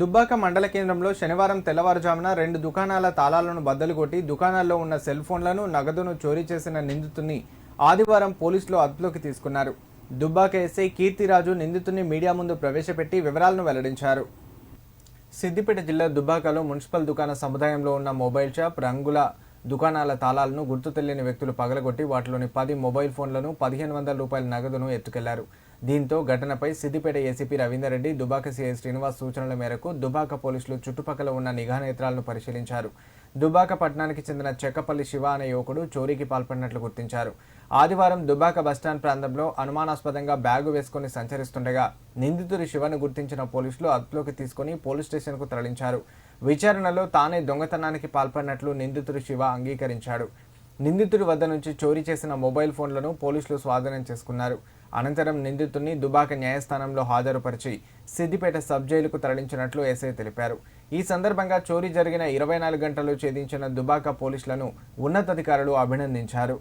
దుబ్బాక మండల కేంద్రంలో శనివారం తెల్లవారుజామున రెండు దుకాణాల తాళాలను బద్దలు కొట్టి దుకాణాల్లో ఉన్న సెల్ ఫోన్లను నగదును చోరీ చేసిన నిందితుని ఆదివారం పోలీసులు అదుపులోకి తీసుకున్నారు. దుబ్బాక ఎస్ఐ కీర్తిరాజు నిందితుని మీడియా ముందు ప్రవేశపెట్టి వివరాలను వెల్లడించారు. సిద్దిపేట జిల్లా దుబ్బాకలో మున్సిపల్ దుకాణ సముదాయంలో ఉన్న మొబైల్ షాప్ రంగుల దుకాణాల తాళాలను గుర్తు తెలియని వ్యక్తులు పగలగొట్టి వాటిలోని పది మొబైల్ ఫోన్లను పదిహేను వందల రూపాయల నగదును ఎత్తుకెళ్ళారు. దీంతో ఘటనపై సిద్దిపేట ఏసీపీ రవీందర్ రెడ్డి దుబాక సీఐ శ్రీనివాస్ సూచనల మేరకు దుబాక పోలీసులు చుట్టుపక్కల ఉన్న నిఘా నేత్రాలను పరిశీలించారు. దుబాక పట్టణానికి చెందిన చెక్కపల్లి శివ అనే యువకుడు చోరీకి పాల్పడినట్లు గుర్తించారు. ఆదివారం దుబాక బస్టాండ్ ప్రాంతంలో అనుమానాస్పదంగా బ్యాగు వేసుకుని సంచరిస్తుండగా నిందితుడి శివను గుర్తించిన పోలీసులు అదుపులోకి తీసుకుని పోలీస్ స్టేషన్కు తరలించారు. విచారణలో తానే దొంగతనానికి పాల్పడినట్లు నిందితుడు శివ అంగీకరించాడు. నిందితుడి వద్ద నుంచి చోరీ చేసిన మొబైల్ ఫోన్లను పోలీసులు స్వాధీనం చేసుకున్నారు. అనంతరం నిందితుడిని దుబాక న్యాయస్థానంలో హాజరుపరిచి సిద్దిపేట సబ్ జైలుకు తరలించినట్లు ఎస్ఐ తెలిపారు. ఈ సందర్భంగా చోరీ జరిగిన ఇరవై నాలుగు గంటలు ఛేదించిన దుబాక పోలీసులను ఉన్నతాధికారులు అభినందించారు.